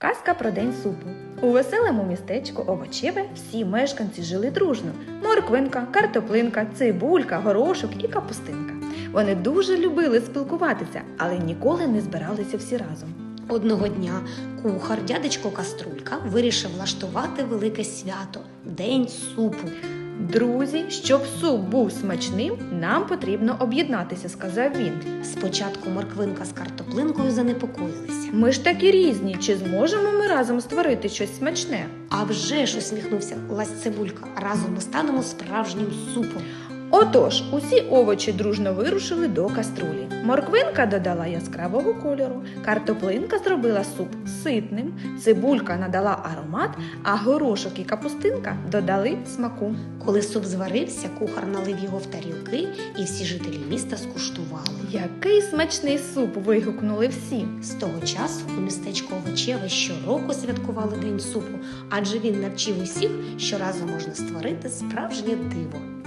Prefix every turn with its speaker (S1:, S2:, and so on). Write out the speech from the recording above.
S1: Казка про день супу. У веселому містечку Овочеве всі мешканці жили дружно: морквинка, картоплинка, цибулька, горошок і капустинка. Вони дуже любили спілкуватися, але ніколи не збиралися всі разом.
S2: Одного дня кухар, дядечко Каструлька, вирішив влаштувати велике свято День супу.
S1: Друзі, щоб суп був смачним, нам потрібно об'єднатися, сказав він.
S2: Спочатку морквинка з картоплинкою занепокоїлися.
S1: Ми ж такі різні, чи зможемо ми разом створити щось смачне?
S2: А вже ж усміхнувся Лась Цибулька. Разом ми станемо справжнім супом.
S1: Отож, усі овочі дружно вирушили до каструлі. Морквинка додала яскравого кольору, картоплинка зробила суп ситним, цибулька надала аромат, а горошок і капустинка додали смаку.
S2: Коли суп зварився, кухар налив його в тарілки, і всі жителі міста скуштували.
S1: Який смачний суп! вигукнули всі.
S2: З того часу у містечку Овочеве щороку святкували День супу, адже він навчив усіх, що разом можна створити справжнє диво.